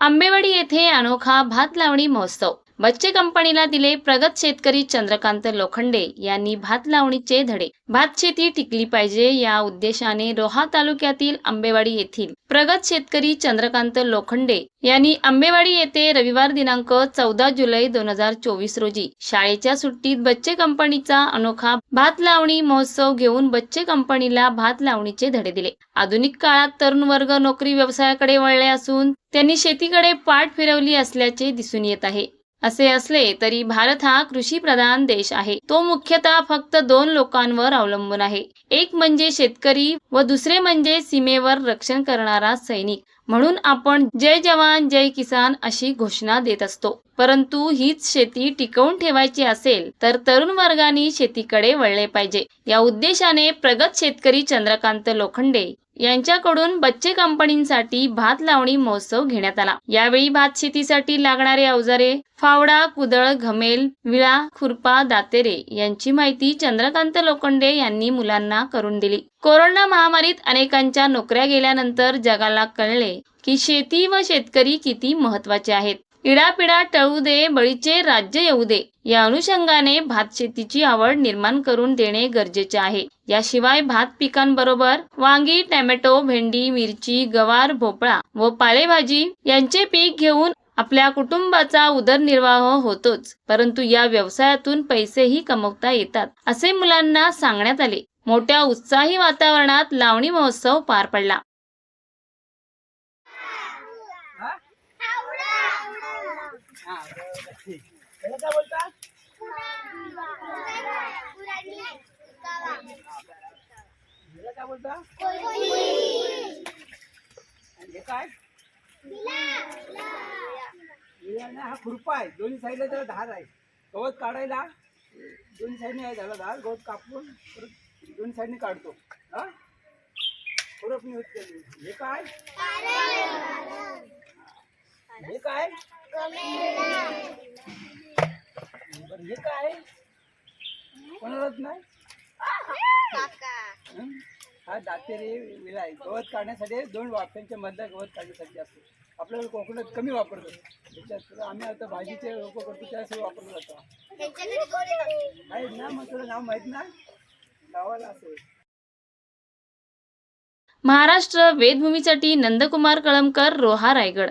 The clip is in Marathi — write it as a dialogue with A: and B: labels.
A: आंबेवाडी येथे अनोखा भात लावणी महोत्सव. बच्चे कंपनीला दिले प्रगत शेतकरी चंद्रकांत लोखंडे यांनी भात लावणीचे धडे. भात शेती टिकली पाहिजे या उद्देशाने रोहा तालुक्यातील आंबेवाडी येथील प्रगत शेतकरी चंद्रकांत लोखंडे यांनी आंबेवाडी येथे रविवार दिनांक चौदा जुलै दोन हजार चोवीस रोजी शाळेच्या सुट्टीत बच्चे कंपनीचा अनोखा भात लावणी महोत्सव घेऊन बच्चे कंपनीला भात लावणीचे धडे दिले. आधुनिक काळात तरुण वर्ग नोकरी व्यवसायाकडे वळले असून त्यांनी शेतीकडे पाठ फिरवली असल्याचे दिसून येत आहे. असे असले तरी भारत हा कृषी प्रधान देश आहे. तो मुख्यतः फक्त दोन लोकांवर अवलंबून आहे. एक म्हणजे शेतकरी व दुसरे म्हणजे सीमेवर रक्षण करणारा सैनिक. म्हणून आपण जय जवान जय किसान अशी घोषणा देत असतो. परंतु हीच शेती टिकवून ठेवायची असेल तर तरुण वर्गाने शेतीकडे वळले पाहिजे. या उद्देशाने प्रगत शेतकरी चंद्रकांत लोखंडे यांच्याकडून बच्चे कंपनीसाठी भात लावणी महोत्सव घेण्यात आला. यावेळी भात शेतीसाठी लागणारे अवजारे फावडा कुदळ घमेल विळा खुरपा दातेरे यांची माहिती चंद्रकांत लोखंडे यांनी मुलांना करून दिली. कोरोना महामारीत अनेकांच्या नोकऱ्या गेल्यानंतर जगाला कळले की शेती व शेतकरी किती महत्त्वाचे आहेत. इडापिडा टळू दे बळीचे राज्य येऊ दे. या अनुषंगाने भात शेतीची आवड निर्माण करून देणे गरजेचे आहे. याशिवाय भात पिकांबरोबर वांगी टॅमॅटो भेंडी मिरची गवार भोपळा व पालेभाजी यांचे पीक घेऊन आपल्या कुटुंबाचा उदरनिर्वाह होतोच. परंतु या व्यवसायातून पैसेही कमवता येतात असे मुलांना सांगण्यात आले. मोठ्या उत्साही वातावरणात लावणी महोत्सव पार पडला.
B: त्याला काय बोलता काय बोलता आणि हे काय विळा ना हा खुरपा आहे दोन्ही साईडला त्याला धार आहे गवत काढायला दोन्ही साईडने आहे त्याला धार गवत कापून परत दोन्ही साईडने काढतो हा खुरपणी होत हे काय? हे काय? बरं हे काय? कोणालाच नाही? हं? हा दातेरी आहे गवत काढण्यासाठी दोन वाफ्यांच्या मधला गवत काढण्यासाठी असतो. आपल्याला कोकणात कमी वापरतो. त्याच्यात आम्ही आता भाजीचे लोक करतो त्यासाठी वापरलं जातो. ना मग तुला नाव माहीत ना? गावाला असेल.
A: महाराष्ट्र वेदभूमीसाठी नंदकुमार कळमकर रोहा रायगड.